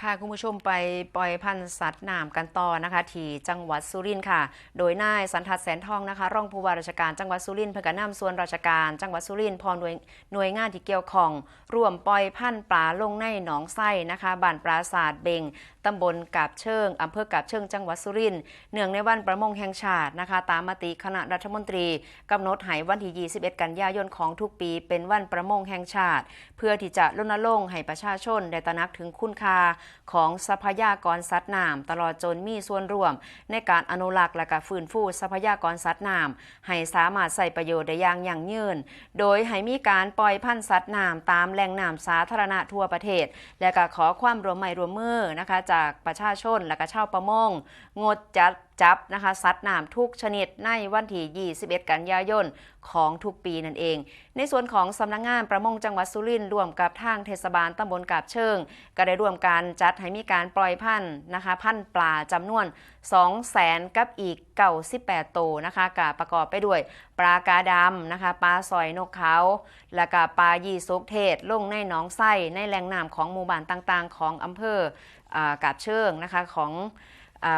พาคุณผู้ชมไปปล่อยพันธุ์สัตว์น้ำกันต่อนะคะที่จังหวัดสุรินทร์ค่ะ โดยนายสันทัดแสนทองนะคะรองผู้ว่าราชการจังหวัดสุรินทร์เพื่อกนำส่วนราชการจังหวัดสุรินทร์พร้อมหน่วยหน่วยงานที่เกี่ยวข้องร่วมปล่อยพันธุ์ปลาลงในหนองไส้นะคะบ้านปราศาสตร์เบงตำบลกาบเชิงอำเภอกาบเชิงจังหวัดสุรินทร์เนื่องในวันประมงแห่งชาตินะคะ ตามมติคณะรัฐมนตรีกำหนดให้วันที่ 21 กันยายนของทุกปี เป็นวันประมงแห่งชาติ เพื่อที่จะรณรงค์ให้ประชาชนได้ตระหนักถึงคุณค่าของทรัพยากรสัตว์น้ำตลอดจนมีส่วนร่วม ในการอนุรักษ์และก็ฟื้นฟูทรัพยากรสัตว์น้ำให้สามารถใส่ประโยชน์ได้อย่างยั่งยืน โดยให้มีการปล่อยพันธุ์สัตว์น้ำตามแหล่งน้ำสาธารณะทั่วประเทศ และก็ขอความร่วมไมือร่วมมือนะคะ จากประชาชนและก็ชาวประมงงดจัด จับนะคะสัตว์น้ำทุกชนิดในวันที่ 21 กันยายนของทุกปีนั่นเอง ในส่วนของสำนักงงานประมงจังหวัดสุรินทร์ร่วมกับทางเทศบาลตำบลกาบเชิง ก็ได้ร่วมการจัดให้มีการปล่อยพันธุ์นะคะพันธุ์ปลาจำนวน2แสนกับอีกเก่า18โตวนะคะกประกอบไปด้วย ปลากาดำนะคะปลาสอยนกเขา และก็ปลายีสุกเทศ ลงในหนองไส้ในแหล่งน้ำของหมู่บ้านต่างๆ ของอำเภออากาบเชิงนะคะของ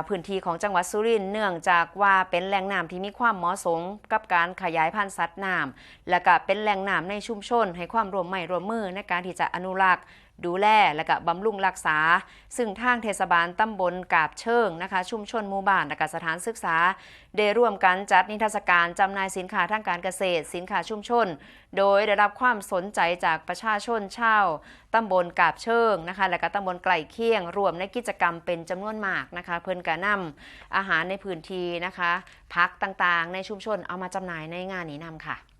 พื้นที่ของจังหวัดสุรินทร์เนื่องจากว่าเป็นแหล่งน้ำที่มีความเหมาะสมกับการขยายพันธุ์สัตว์น้ำและก็เป็นแหล่งน้ำในชุมชน ให้ความร่วมไมือร่วมมือในการที่จะอนุรักษ์ดูแลและก็บำรุงรักษา ซึ่งทางเทศบาลตำบลกาบเชิงนะคะ ชุมชนหมู่บ้านและก็สถานศึกษา ได้ร่วมกันจัดนิทรรศการจำหน่ายสินค้าทางการเกษตร สินค้าชุมชน โดยได้รับความสนใจจากประชาชนชาวตำบลกาบเชิงนะคะและก็ตำบลไกลเคียง รวมในกิจกรรมเป็นจำนวนมากนะคะ เพิ่อนกะนำอาหารในพื้นที่นะคะพักต่างๆ ในชุมชนเอามาจำหน่ายในงานนี้นำค่ะ